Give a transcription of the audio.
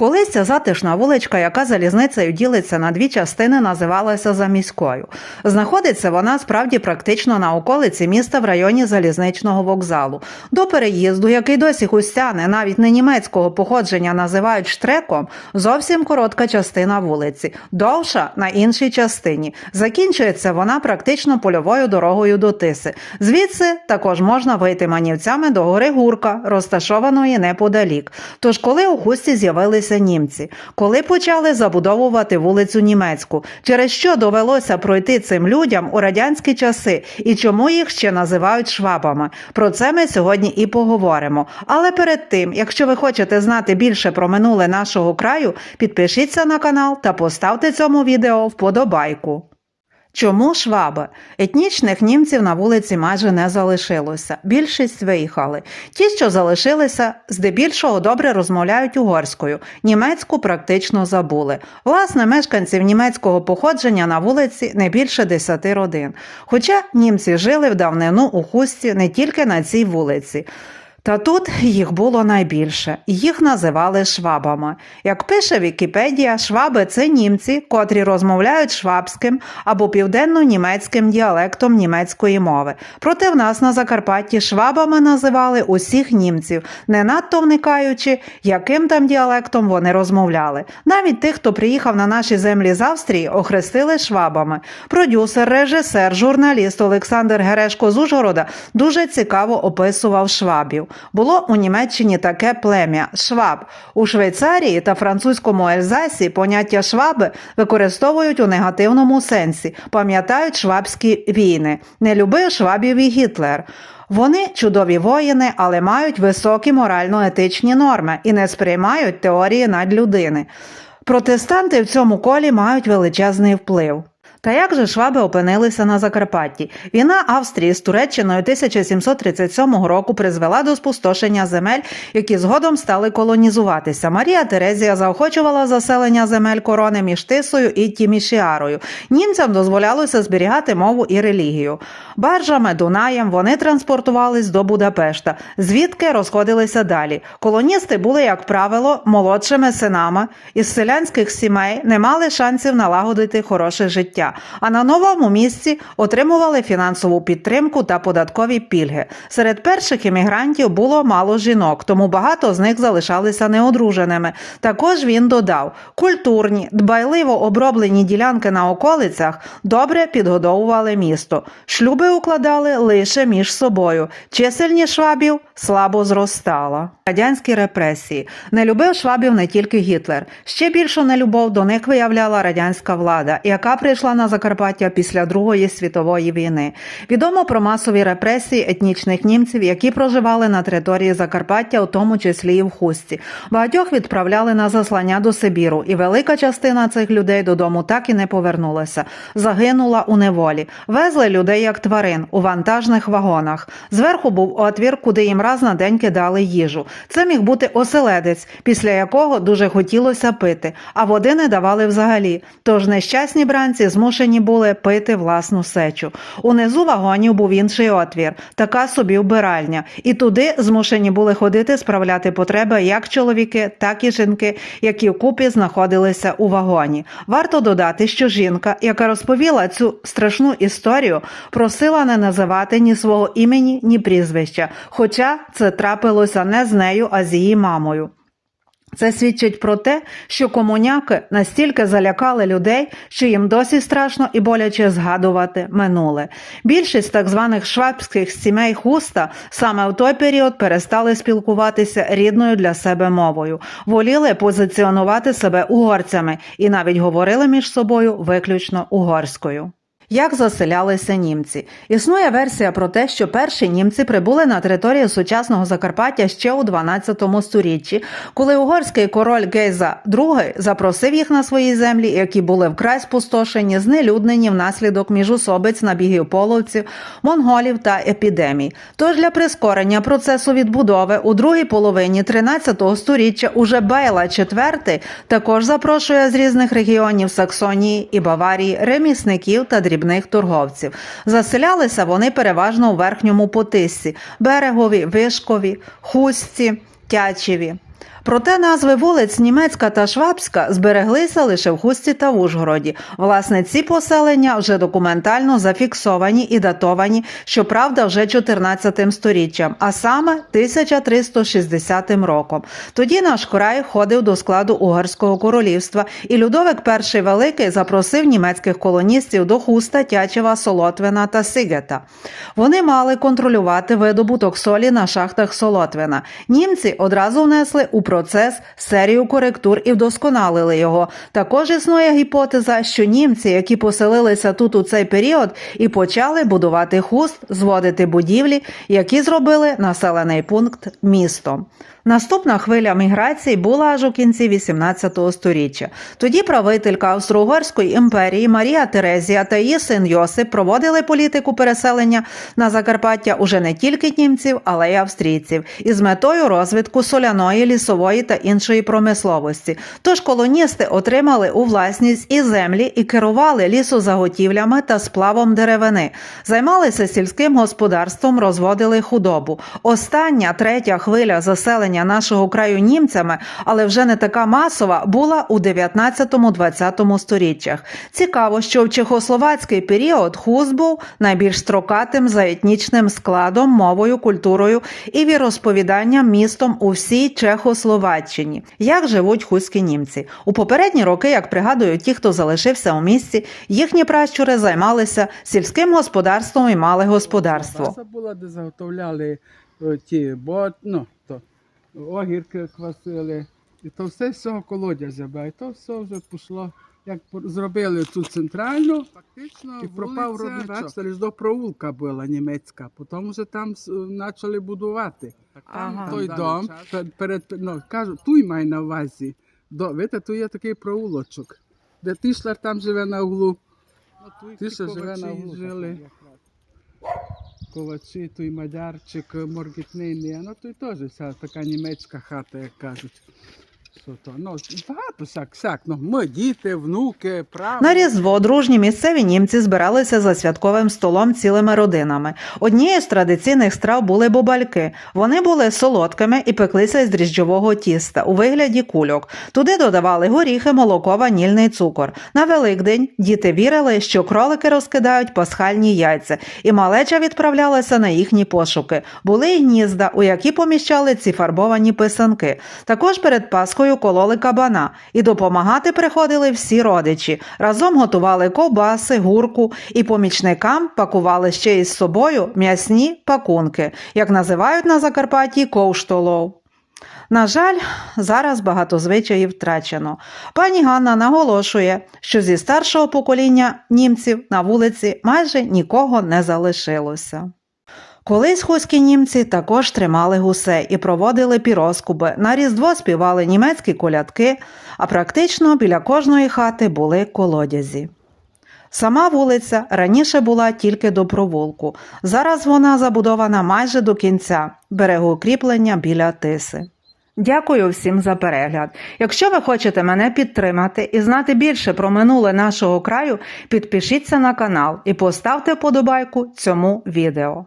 Колись ця затишна вуличка, яка залізницею ділиться на дві частини, називалася Заміською. Знаходиться вона справді практично на околиці міста в районі залізничного вокзалу. До переїзду, який досі хустяни, навіть не німецького походження, називають штреком, зовсім коротка частина вулиці, довша на іншій частині. Закінчується вона практично польовою дорогою до Тиси. Звідси також можна вийти манівцями до гори Гурка, розташованої неподалік. Тож, коли у хусті з'явилися німці, коли почали забудовувати вулицю німецьку, через що довелося пройти цим людям у радянські часи і чому їх ще називають швабами? Про це ми сьогодні і поговоримо. Але перед тим, якщо ви хочете знати більше про минуле нашого краю, підпишіться на канал та поставте цьому відео вподобайку. Чому шваби? Етнічних німців на вулиці майже не залишилося. Більшість виїхали. Ті, що залишилися, здебільшого добре розмовляють угорською, німецьку практично забули. Власне, мешканців німецького походження на вулиці не більше десяти родин. Хоча німці жили в давнину у хусті не тільки на цій вулиці. Та тут їх було найбільше, їх називали швабами. Як пише Вікіпедія, шваби це німці, котрі розмовляють швабським або південно-німецьким діалектом німецької мови. Проте в нас на Закарпатті швабами називали усіх німців, не надто вникаючи, яким там діалектом вони розмовляли. Навіть тих, хто приїхав на наші землі з Австрії, охрестили швабами. Продюсер, режисер, журналіст Олександр Герешко з Ужгорода дуже цікаво описував швабів. Було у Німеччині таке плем'я шваб. У Швейцарії та французькому Ельзасі поняття шваби використовують у негативному сенсі, пам'ятають швабські війни. Не любив швабів і Гітлер. Вони чудові воїни, але мають високі морально-етичні норми і не сприймають теорії надлюдини. Протестанти в цьому колі мають величезний вплив. Та як же шваби опинилися на Закарпатті? Війна Австрії з Туреччиною 1737 року призвела до спустошення земель, які згодом стали колонізуватися. Марія Терезія заохочувала заселення земель корони між Тисою і Тімішіарою. Німцям дозволялося зберігати мову і релігію. Баржами Дунаєм вони транспортувались до Будапешта, звідки розходилися далі. Колоністи були, як правило, молодшими синами із селянських сімей не мали шансів налагодити хороше життя а на новому місці отримували фінансову підтримку та податкові пільги. Серед перших іммігрантів було мало жінок, тому багато з них залишалися неодруженими. Також він додав: культурні, дбайливо оброблені ділянки на околицях добре підгодовували місто. Шлюби укладали лише між собою. Чисельність швабів слабо зростала. Радянські репресії не любив швабів не тільки Гітлер. Ще більшу нелюбов до них виявляла радянська влада, яка прийшла на Закарпаття після Другої світової війни. Відомо про масові репресії етнічних німців, які проживали на території Закарпаття, у тому числі і в Хусті. Багатьох відправляли на заслання до Сибіру, і велика частина цих людей додому так і не повернулася. Загинула у неволі. Везли людей як тварин у вантажних вагонах. Зверху був отвір, куди їм раз на день кидали їжу. Це міг бути оселедець, після якого дуже хотілося пити, а води не давали взагалі. Тож нещасні бранці змушені були пити власну сечу. Унизу вагонів був інший отвір, така собі вбиральня, і туди змушені були ходити справляти потреби як чоловіки, так і жінки, які вкупі знаходилися у вагоні. Варто додати, що жінка, яка розповіла цю страшну історію, просила не називати ні свого імені, ні прізвища, хоча це трапилося не з нею, а з її мамою. Це свідчить про те, що комуняки настільки залякали людей, що їм досі страшно і боляче згадувати минуле. Більшість так званих швабських сімей хуста саме в той період перестали спілкуватися рідною для себе мовою, воліли позиціонувати себе угорцями і навіть говорили між собою виключно угорською. Як заселялися німці? Існує версія про те, що перші німці прибули на територію сучасного Закарпаття ще у 12 сторіччі, коли угорський король Гейза II запросив їх на свої землі, які були вкрай спустошені, знелюднені внаслідок міжусобиць набігів половців, монголів та епідемій. Тож для прискорення процесу відбудови у другій половині 13 сторіччя уже Бейла IV також запрошує з різних регіонів Саксонії і Баварії ремісників та дрібних торговців. Заселялися вони переважно у верхньому потисі – берегові, вишкові, хустці, тячеві. Проте назви вулиць Німецька та Швабська збереглися лише в Хусті та Ужгороді. Власне, ці поселення вже документально зафіксовані і датовані, щоправда, вже 14 сторіччям, а саме 1360 роком. Тоді наш край входив до складу Угорського королівства, і Людовик І Великий запросив німецьких колоністів до Хуста, Тячева, Солотвина та Сигета. Вони мали контролювати видобуток солі на шахтах Солотвина. Німці одразу внесли у процес серію коректур і вдосконалили його. Також існує гіпотеза, що німці, які поселилися тут у цей період, і почали будувати хуст, зводити будівлі, які зробили населений пункт містом. Наступна хвиля міграції була аж у кінці 18 століття. Тоді правителька Австро-Угорської імперії Марія Терезія та її син Йосип проводили політику переселення на Закарпаття уже не тільки німців, але й австрійців, із метою розвитку соляної, лісової та іншої промисловості. Тож колоністи отримали у власність і землі і керували лісозаготівлями та сплавом деревини, займалися сільським господарством, розводили худобу. Остання третя хвиля заселення нашого краю німцями, але вже не така масова, була у 19-20 сторіччях. Цікаво, що в чехословацький період хуст був найбільш строкатим за етнічним складом, мовою, культурою і віросповіданням містом у всій Чехословаччині. Як живуть хуські німці? У попередні роки, як пригадують ті, хто залишився у місті, їхні пращури займалися сільським господарством і мали господарство. Це була, де заготовляли е, ті, бот, ну, то, огірки квасили. І то все з цього колодязя, і то все вже пішло. Як зробили цю центральну, Фактично, і пропав родничок. бачите, до провулка була німецька, потім вже там почали будувати. там Ага. Той дом, перед, перед, ну, кажу, туй май на увазі. До, видите, тут є такий провулочок, де Тішлер там живе на углу. Ну, тут Ти всі що живе на углу жили. Ковачі, той мадярчик, моргітниний, ну той теж вся така німецька хата, як кажуть. Ну, багато всяк, всяк. Ну, ми діти, внуки, правда. На Різдво дружні місцеві німці збиралися за святковим столом цілими родинами. Однією з традиційних страв були бобальки. Вони були солодкими і пеклися з дріжджового тіста у вигляді кульок. Туди додавали горіхи, молоко, ванільний цукор. На Великдень діти вірили, що кролики розкидають пасхальні яйця, і малеча відправлялася на їхні пошуки. Були й гнізда, у які поміщали ці фарбовані писанки. Також перед Пасхою кололи кабана, і допомагати приходили всі родичі. Разом готували ковбаси, гурку і помічникам пакували ще із собою м'ясні пакунки, як називають на Закарпатті ковштолов. На жаль, зараз багато звичаїв втрачено. Пані Ганна наголошує, що зі старшого покоління німців на вулиці майже нікого не залишилося. Колись хуські німці також тримали гусей і проводили пірозкуби. На Різдво співали німецькі колядки, а практично біля кожної хати були колодязі. Сама вулиця раніше була тільки до провулку. Зараз вона забудована майже до кінця берегоукріплення біля тиси. Дякую всім за перегляд. Якщо ви хочете мене підтримати і знати більше про минуле нашого краю, підпишіться на канал і поставте вподобайку цьому відео.